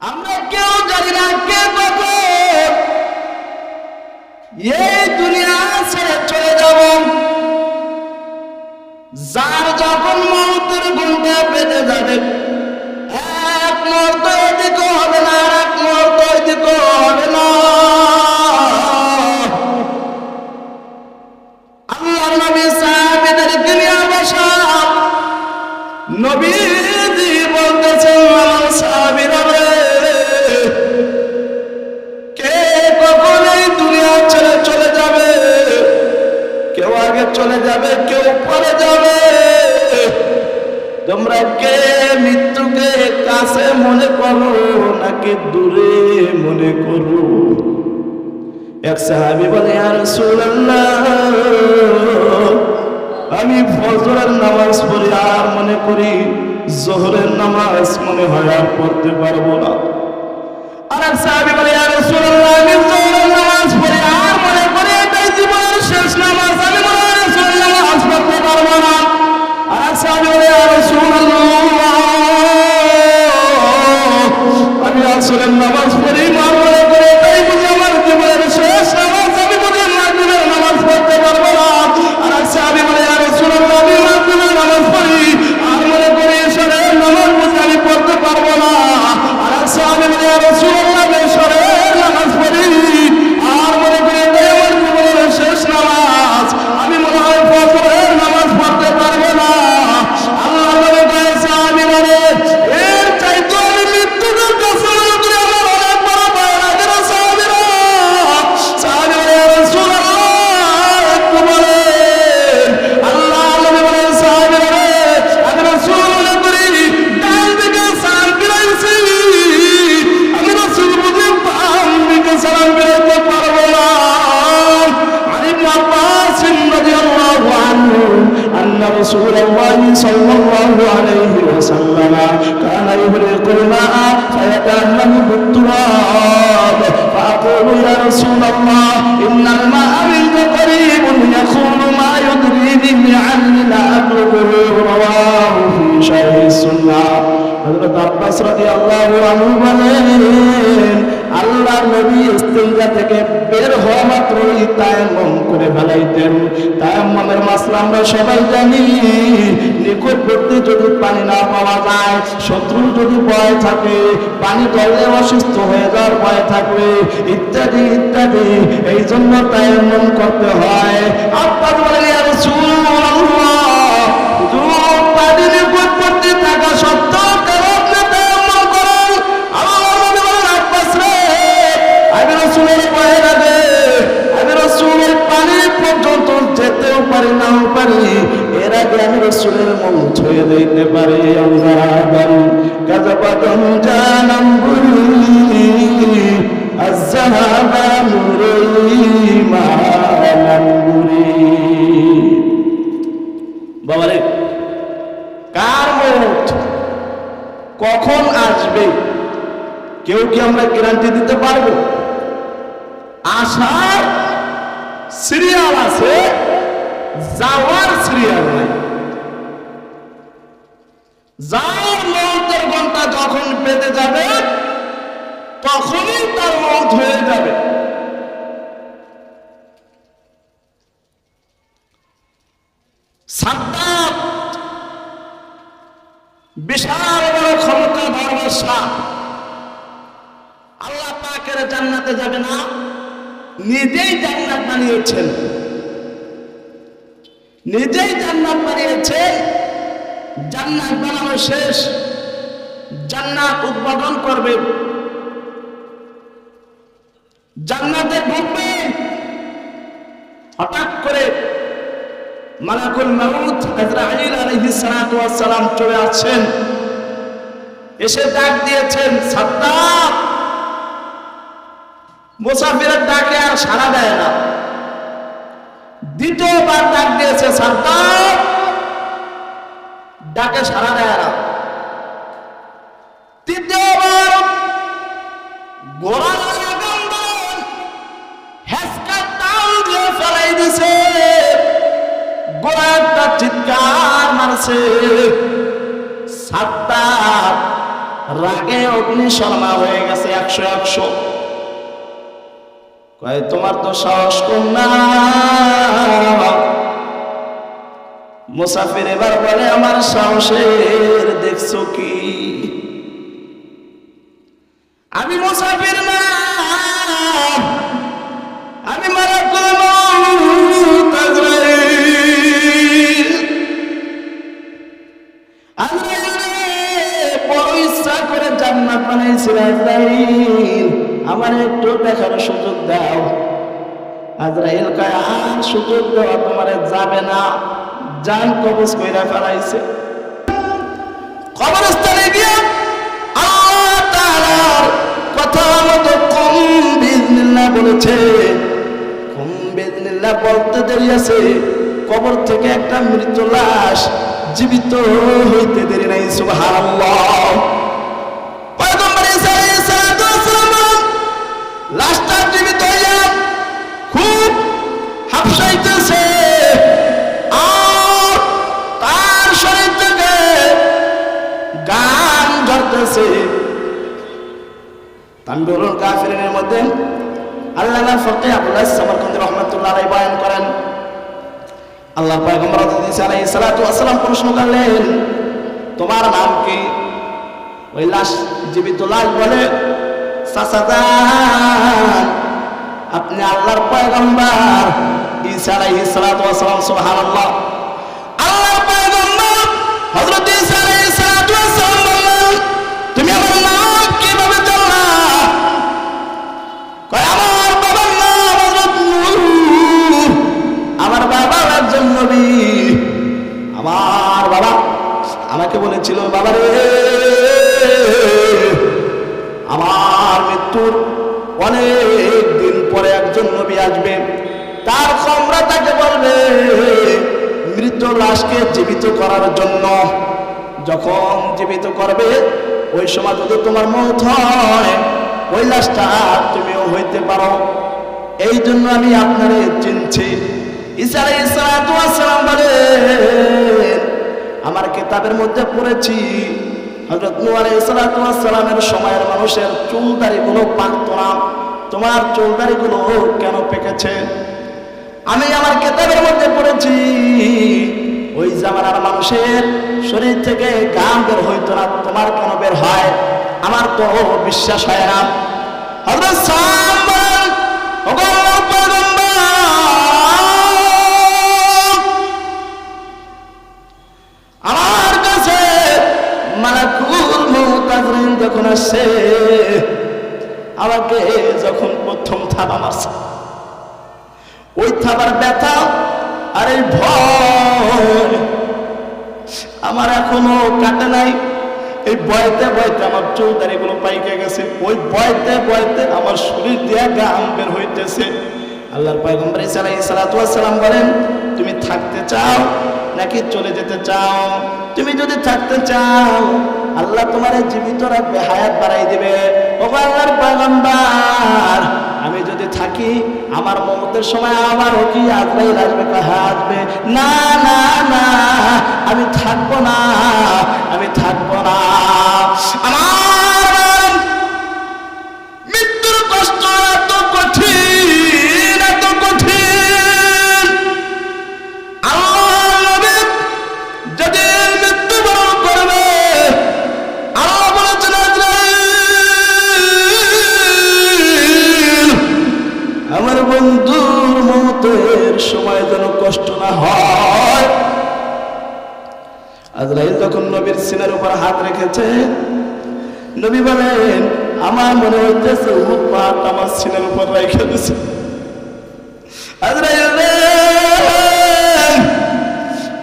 আমরা কেউ জানি না কে কখন এই দুনিয়া ছেড়ে চলে যাব। যার যখন মৌতের ঘুমটা বেঁধে যাবে তোমরা কে মৃত্যুকে কাছে মনে করো নাকি দূরে মনে করো? এক সাহাবি বলে আর আমি ফজরের নামাজ পড়ি, আর মনে করি জোহরের নামাজ মনে হয় আর পড়তে পারব না। আর এক সাহাবি বলে আর আমি জোহরের নামাজ পড়ি আমি আসরের নামাজ رسول الله صلى الله عليه وسلم. كان يغرق الماء فيتأمل بالتراب. فأقول يا رسول الله إن الماء منك قريب يقول ما يدريني عني لا أبلغه. رواه في شرح السنة. حضرة عباس رضي الله عنه আল্লাহ নবী ইস্তিনজা থেকে বের হওয়া মাত্রই তায়াম্মুম করে ফেলাইতেন। তায়াম্মুমের মাসলা আমরা সবাই জানি। নিকটবর্তী যদি পানি না পাওয়া যায়, শত্রু যদি ভয় থাকে, পানি ধরলে অসুস্থ হয়ে যাওয়ার ভয় থাকবে, ইত্যাদি ইত্যাদি। এই জন্য তায়াম্মুম করতে হয়। আব্বাস বলেন, ইয়া রাসূলুল্লাহ! পারি নাও পারি, এর আগে আমি রসুলের মন ছুঁয়ে দিতে পারি জানাম বুড়ি বাবারে, কার মত? কখন আসবে? কেউ কি আমরা গ্যারান্টি দিতে পারব? আসার সিরিয়াল আছে। যাওয়ার সিরিয়াল নাই। যার মৌতের ঘণ্টা যখন পেতে যাবে, তখনই তার মৌত হয়ে যাবে। সাদ্দাত বিশাল বড় ক্ষমতা ধর্মসা আল্লাহ পাকের জান্নাতে যাবে না, নিজেই জান্নাত বানিয়েছেন। নিজেই জান্নাত বানিয়েছেন জান্নাত বানানো শেষ। জান্নাত উদ্বোধন করবে। জান্নাতে ঢুকবে হঠাৎ করে মালাকুল মাউত আলাইহিস সালাতু ওয়াস সালাম চলে আসছেন। এসে ডাক দিয়েছেন সাদ্দাত মুসাফিরের ডাকে আর সাড়া দেয় না। দ্বিতীয়বার ডাক দিয়েছে সাদ্দাত ডাকে সাড়া দেয় না। তৃতীয়বার গোড়া একটা চিৎকার মারছে। সাতটা রাগে অগ্নি শর্মা হয়ে গেছে, একশো একশো। কয় তোমার তো সাহস কম না। মুসাফির এবার বলে, আমার সাহসের দেখছ কি? আমি মুসাফির না। আমি মারা করব বড় করে জান্নাত বানাইছিল আজরাইল আমার একটু দেখার সুযোগ দাও। আজরাইল আর সুযোগ দেওয়া তোমার যাবে না। জান কবজ কইরা ফেলাইছে। কবরস্থানে গিয়া কথা মতো বলেছে। বলতে দেরি আছে। কবর থেকে একটা মৃত লাশ জীবিত হইতে দেরি নাই, সুবহানাল্লাহ। লাশটা জীবিত হইয়া খুব হাফসাইতেছে আর তার শরীর থেকে গান ঝরতেছে। তানবিরুল কাফিরিনের মধ্যে আল্লাহ ফকে আবুল্লাহ সামরকন্দি রহমতুল্লাহ আলাই বয়ান করেন। আল্লাহ পয়গম্বর ঈসা আলাইহিস সালাতু ওয়াস সালাম প্রশ্ন করলেন, তোমার নাম কি? ওই লাশ জীবিত লাশ বলে আপনি আল্লাহর পয়গম্বর। ঈসা আলাইহিস সালাতু ওয়াস সুবহানাল্লাহ। আল্লাহর পয়গম্বর হযরত ঈসা আলাইহিস সালাতু বললেন, তুমি আমার নাম কীভাবে আমার বাবার নাম আমার বাবা একজন নবী। আমার বাবা আমাকে বলেছিল বাবা রে আমার মৃত্যুর অনেক দিন পরে একজন নবী আসবে। তার কমরা তাকে বলবে, মৃত লাশকে জীবিত করার জন্য। যখন জীবিত করবে, ওই সময় যদি তোমার মৌত হয়, ওই লাশটা তুমিও হইতে পারো। এই জন্য আমি আপনারে চিনছি। সালাম বলেন, আমার কিতাবের মধ্যে পড়েছি সময়ের মানুষের না। তোমার কেন পেকেছে? আমি আমার কেতাবের মধ্যে পড়েছি, ওই জামানার মানুষের শরীর থেকে গান বের হইতো না, তোমার কেন বের হয়? আমার তো বিশ্বাস হয় না। হযরত আসছে আমাকে যখন প্রথম থাবা মারছে, ওই থাবার ব্যথা আর এই ভয় আমার এখনও কাটে নাই। এই বয়তে বয়তে আমার চৌধারি গুলো পাইকে গেছে। ওই বয়তে বয়তে আমার শরীর দিয়া গাম বের হইতেছে। আল্লাহর পয়গম্বর ঈসা আলাইহিস সালাতু সালাম বলেন, তুমি থাকতে চাও নাকি চলে যেতে চাও? তুমি যদি থাকতে চাও আল্লাহ তোমার জীবিত রাখবে, হায়াত বাড়াই দেবে। ও আল্লাহর পয়গম্বর, আমি যদি থাকি, আমার মমতের সময় আমার কি আজরাইল আসবে কাহা আসবে না না না, আমি থাকব না, আমি থাকব না। আমার বন্ধুর মতের সময় যেন কষ্ট না হয়। আজরাইল নবীর সিনের উপর হাত রেখেছে। নবী বলেন, আমার মনে উহুদ পাহাড় আমার উপর রেখে দিছে।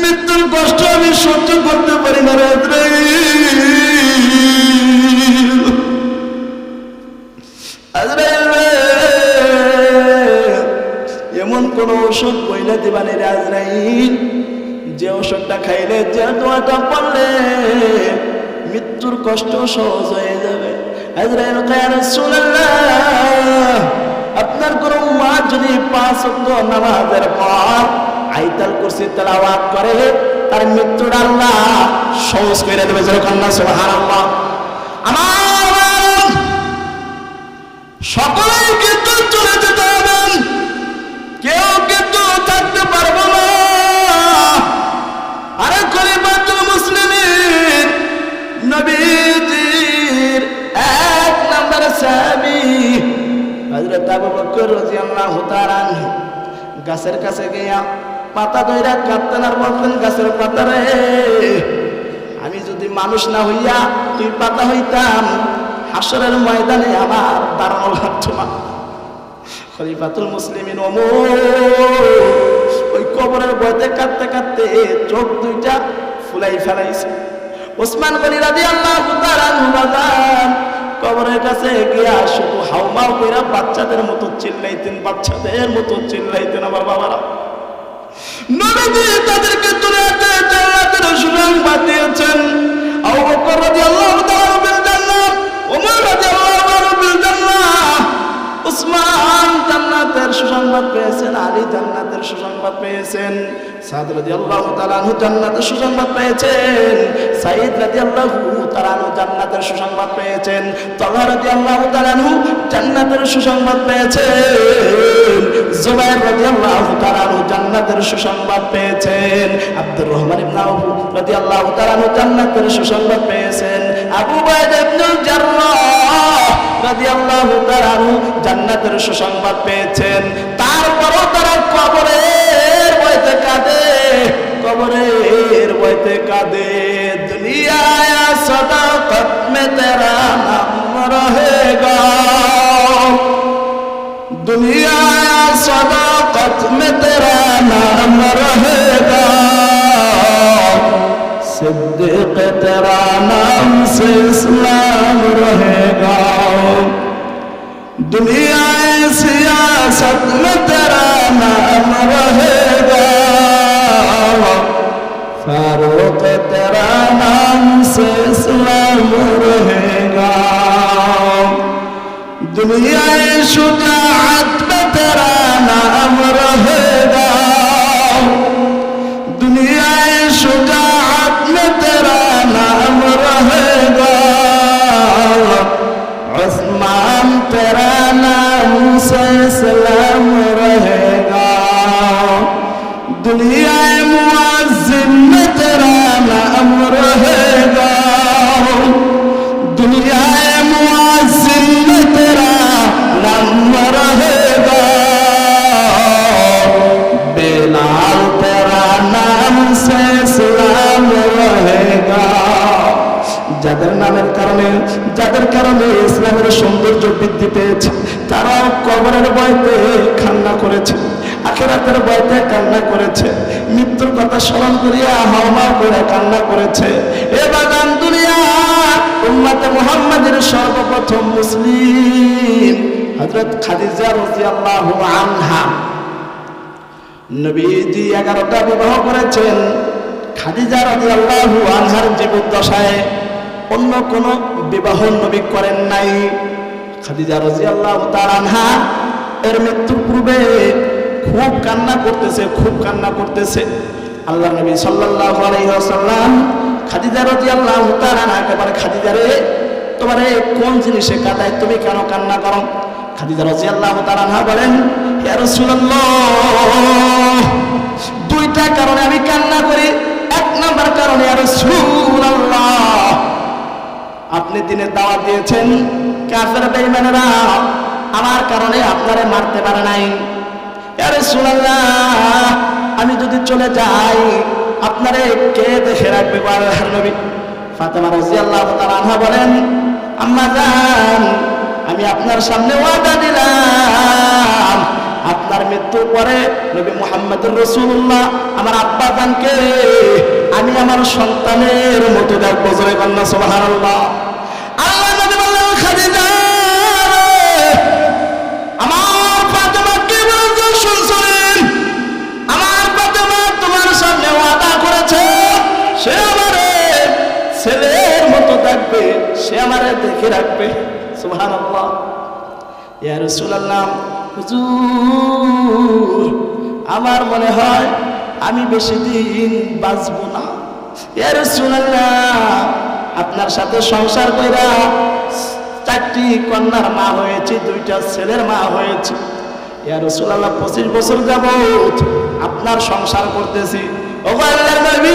মৃত্যুর কষ্ট আমি সহ্য করতে পারি না আজরাইল কোন ওষুধ কইলে দিবানি রে আজরাইল যে ওষুধটা খাইলে যে দোয়াটা পড়লে মৃত্যুর কষ্ট সহজ হয়ে যাবে। আজরাইল কয়, "ইয়া রাসূলুল্লাহ, আপনার কোন মা যদি পাঁচ নামাজের পর আইতাল করে তার মৃত্যুর আল্লাহ সহজ করে দেবে যেরকম না আমার সকলেই কিন্তু চলে যেতে হবে কেউ কিন্তু থাকতে পারব না। আরে খলিফাতুল মুসলিমিন, নবীজির এক নম্বর সাহাবী হযরত আবু বকর রাদিয়াল্লাহু তাআলা গাছের কাছে গিয়া পাতা ধইরা কাঁদতেন আর বলতেন, গাছের পাতা রে, আমি যদি মানুষ না হইয়া তুই পাতা হইতাম, হাসরের ময়দানে আমার দাঁড়ানো লাগতো না। খলিফাতুল মুসলিমিন ওমর ওই কবরের বয়তে কাঁদতে কাঁদতে চোখ দুইটা ফুলাই ফেলাইছে। ওসমান গনি রাজি আল্লাহ কবরের কাছে গিয়া শুধু হাউমাউ কইরা বাচ্চাদের মতো চিল্লাইতেন, বাচ্চাদের মতো চিল্লাইতেন আমার বাবারা। নবীজি তাদেরকে দুনিয়াতে জান্নাতের সুসংবাদ দিয়েছেন আবু বকর রাদিয়াল্লাহু তাআলা বিল জান্নাত ওমর রাদিয়াল্লাহু তাআলা বিল উসমান জান্নাতের সুসংবাদ পেয়েছেন, আলী জান্নাতের সুসংবাদ পেয়েছেন, সাদ রাদিয়াল্লাহু তাআলা আনহু জান্নাতের সুসংবাদ পেয়েছেন সাইদ রাদিয়াল্লাহু তাআলা আনহু জান্নাতের সুসংবাদ পেয়েছেন, তালহা রাদিয়াল্লাহু তাআলা আনহু জান্নাতের সুসংবাদ পেয়েছেন, জুবাইর রাদিয়াল্লাহু তাআলা আনহু জান্নাতের সুসংবাদ পেয়েছেন, আব্দুর রহমান ইবনে আউফ রাদিয়াল্লাহু তাআলা আনহু জান্নাতের সুসংবাদ পেয়েছেন, আবু বাইদা ইবনুল জাররাহ রাদিয়াল্লাহু তাআলা জান্নাতের সুসংবাদ পেয়েছেন। তারপরও তারা কবরের বইতে কাঁদে, কবরের বইতে কাঁদে। দুনিয়া সদাকত মে তেরা নাম রহেগা। দুনিয়া সদাকত মে তেরা নাম রহেগা। सिद्दीक तेरा नाम से इस्लाम रहेगा। दुनिया सियासत में तेरा नाम रहेगा। फारूक तेरा नाम से इस्लाम रहेगा। दुनिया शुजाअत में तेरा नाम रहेगा। तेरा नाम से सलाम रहेगा। दुनिया मुआजिम ইসলামের সৌন্দর্য বৃদ্ধি পেয়েছে। তারাও কবরের বয়তে কান্না করেছে। আখেরাতের বয়তে কান্না করেছে। মৃত্যুর কথা স্মরণ করিয়া হাওমা করে কান্না করেছে। এ বাগান দুনিয়া মুহাম্মাদের সর্বপ্রথম মুসলিম। হজরত খাদিজা রাদিয়াল্লাহু আনহা নবীজি এগারোটা বিবাহ করেছেন। খাদিজা রাদিয়াল্লাহু আনহার জীবদ্দশায় অন্য কোন বিবাহ নবী করেন নাই। খাদিজা রাদিয়াল্লাহু তাআলা আনহা এর মৃত্যুর পূর্বে খুব কান্না করতেছে, খুব কান্না করতেছে। আল্লাহ নবী সাল্লাল্লাহু আলাইহি ওয়াসাল্লাম খাদিজা রাদিয়াল্লাহু তাআলা আনহাকে বলে, খাদিজা রে, তোমারে কোন জিনিসে কাঁদায়? তুমি কেন কান্না করো? খাদিজা রাদিয়াল্লাহু তাআলা আনহা বলেন দুইটা কারণে আমি কান্না করি। আপনি দিনে দাওয়াত দিয়েছেন। কাফের বেঈমানেরা আমার কারণে আপনারে মারতে পারে নাই। ইয়া রাসূলুল্লাহ, আমি যদি চলে যাই, আপনারে কে দেখে রাখবে নবী? ফাতেমা রাদিয়াল্লাহু তাআলা আনহা বলেন, আম্মা জান, আমি আপনার সামনে ওয়াদা দিলাম। আপনার মৃত্যুর পরে নবী মুহাম্মদুর রসুল্লাহ আমার আব্বা জানকে, আমি আমার সন্তানের মতো দেখব। জয় কন্যা সুবহানাল্লাহ। রাখবে। ইয়া রাসূলুল্লাহ, হুজুর, আমার মনে হয় আমি বেশি দিন বাঁচবো না। আপনার সাথে সংসার কইরা চারটি কন্যার মা হয়েছে, দুইটা ছেলের মা হয়েছে। ইয়া রাসূলুল্লাহ, পঁচিশ বছর যাব আপনার সংসার করতেছি। ও আল্লাহর নবী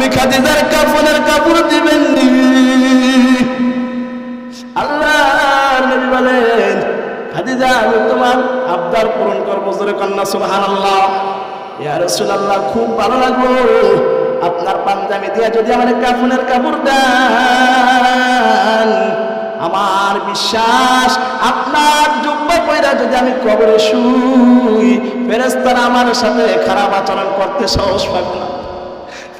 আমি খাদিজার কাফনের কাপড় দিবেন নবী বলেন আবদার খুব ভালো আপনার পাঞ্জাবি দিয়া যদি আমার কাফনের কাপড় দেন, আমার বিশ্বাস, আপনার জুব্বা পয়রা যদি আমি কবরে শুই ফেরেস্তারা আমার সাথে খারাপ আচরণ করতে সাহস পাবে না।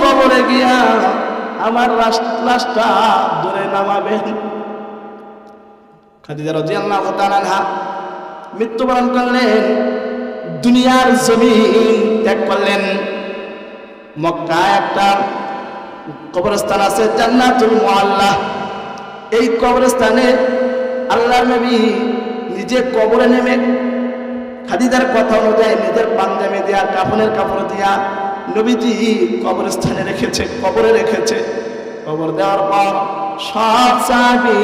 কবরে গিয়া আমার লাশ- লাশটা দূরে নামাবেন। খাদিজা তাআলা আনহা মৃত্যুবরণ করলেন। দুনিয়ার জমিন ত্যাগ করলেন। মক্কা একটা কবরস্থান আছে জান্নাতুল মুআল্লা এই কবরস্থানে আল্লাহ নবী নিজে কবরে নেমে খাদিদার কথা অনুযায়ী নিজের পাঞ্জামে দেয়া, কাফনের কাপড় দিয়া নবীজি কবরস্থানে রেখেছে, কবরে রেখেছে। কবর দেওয়ার পর সব সাহাবি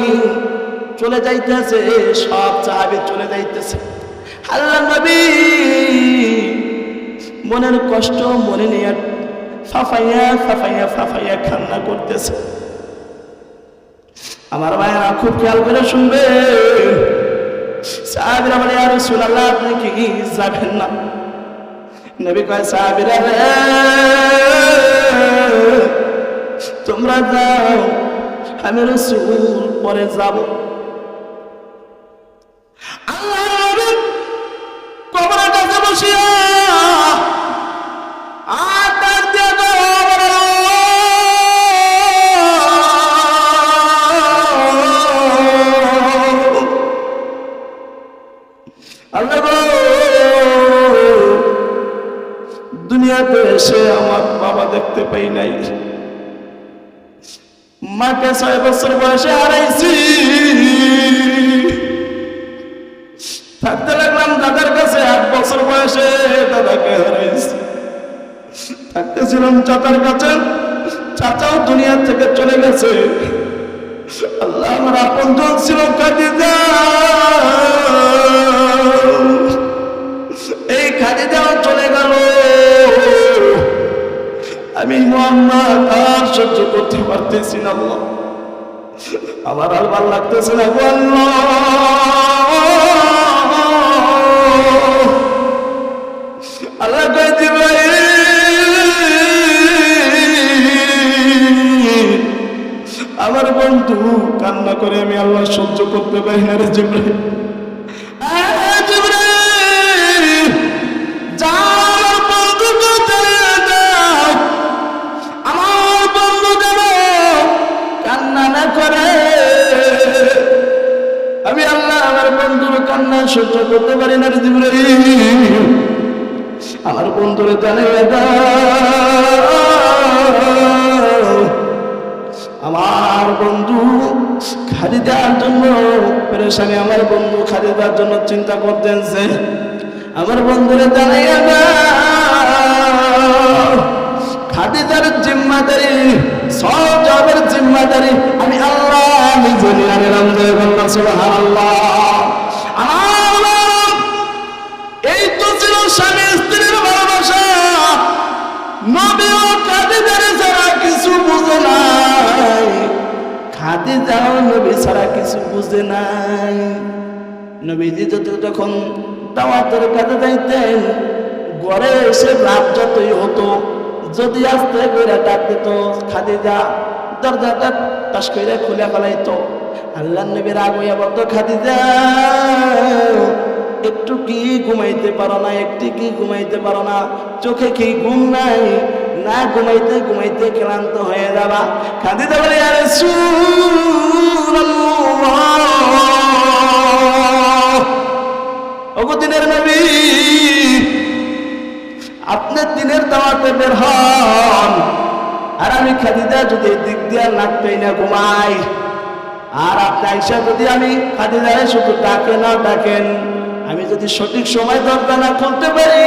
চলে যাইতেছে, সব সাহাবি চলে যাইতেছে। আল্লাহ নবী মনের কষ্ট মনে নিয়ে ফাফাইয়া ফাফাইয়া ফাফাইয়া কান্না করতেছে। আমার ভাইয়েরা খুব খেয়াল করে শুনবে। সাহাবিরা বলে আর সুনাল্লাহ আপনি কি যাবেন না? নবী কয়, সাহাবিরা রে, তোমরা যাও, আমি রসুল পরে যাব। আল্লাহ কবরের কাছে বসিয়া পাই নাই। মাকে ছয় বছর বয়সে হারাইছি। আমি আর সহ্য করতে পারতেছি না আল্লাহ। আমার আর ভালো লাগতেছে না আল্লাহ। আমার বন্ধু কান্না করে আমি আল্লাহ সহ্য করতে পারি না রে জিব্রাইল। সহ্য করতে পারি না আমার বন্ধুরে দাও। আমার বন্ধু খাদিজার জন্য পেরেশানি, আমার বন্ধু খাদিজার জন্য চিন্তা করতেন সে আমার বন্ধুরে জানাইয়া দাও। খাদিজার জিম্মাদারি সব জিম্মাদারি, আমি আল্লাহ নিজে নিয়ে নিলাম জয় সুবহানাল্লাহ তো ছিল স্বামী স্ত্রীর ভালোবাসা। নবীও খাদিজার ছাড়া কিছু বুঝে নাই। খাদিজাও নবী ছাড়া কিছু বুঝে নাই। নবীজি যত যখন দাওয়াতের কাজে যাইতেন, ঘরে এসে রাত যতই হতো, যদি আস্তে করে ডাক দিত, খাদিজা, দরজাটা টাস করে খুলে ফেলাইতো। আল্লাহ নবীর আগুয়া বলতো, খাদিজা একটু কি ঘুমাইতে পারো না, একটু কি ঘুমাইতে পারো না? চোখে কি ঘুম নাই? না ঘুমাইতে ঘুমাইতে ক্লান্ত হয়ে যাবা। খাদিজা বলে আরে ওগো দিনের নবী, আপনি দিনের দাওয়াতে বের হন। আর আমি খাদিজা যদি দিক দিয়ে নাকতেই না ঘুমাই, আর আপনি আইসা যদি আমি খাদিদারে শুধু ডাকে না ডাকেন আমি যদি সঠিক সময় দরজা না খুলতে পারি,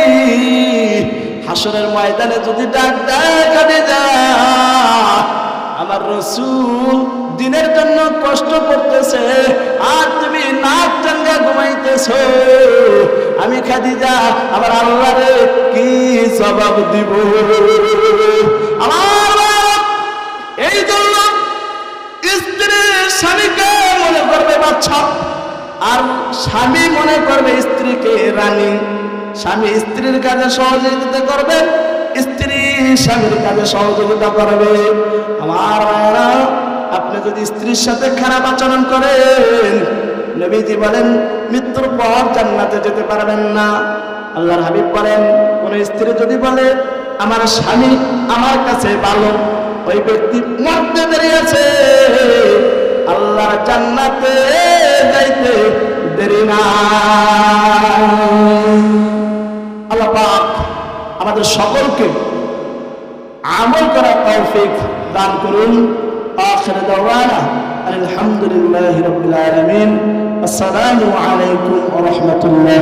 হাসরের ময়দানে যদি ডাক দেয় খাদিজা আমার রসুল দিনের জন্য কষ্ট করতেছে, আর তুমি নাক টাঙ্গা ঘুমাইতেছো। আমি খাদিজা আমার আল্লাহরে কি জবাব দিব? আমার এই জন্য স্ত্রী স্বামীকে মনে করবে, বাচ্চা আর স্বামী মনে করবে স্ত্রীকে রানী। স্বামী স্ত্রীর কাজে সহযোগিতা করবে, স্ত্রী স্বামীর কাজে সহযোগিতা করবে। আমার মায়েরা, আপনি যদি স্ত্রীর সাথে খারাপ আচরণ করেন, নবীজি বলেন, মৃত্যুর পর জান্নাতে যেতে পারবেন না। আল্লাহর হাবিব বলেন, কোন স্ত্রী যদি বলে, আমার স্বামী আমার কাছে ভালো, ওই ব্যক্তি মরতে দেরি আছে। আল্লাহর জান্নাতে যাইতে দেরি পাক আমাদের সকলকে আমল করা তৌফিক দান করুন। আখির দাওয়ানা আলহামদুলিল্লাহি রাব্বিল আলামিন। আসসালামু আলাইকুম ওয়া রাহমাতুল্লাহ।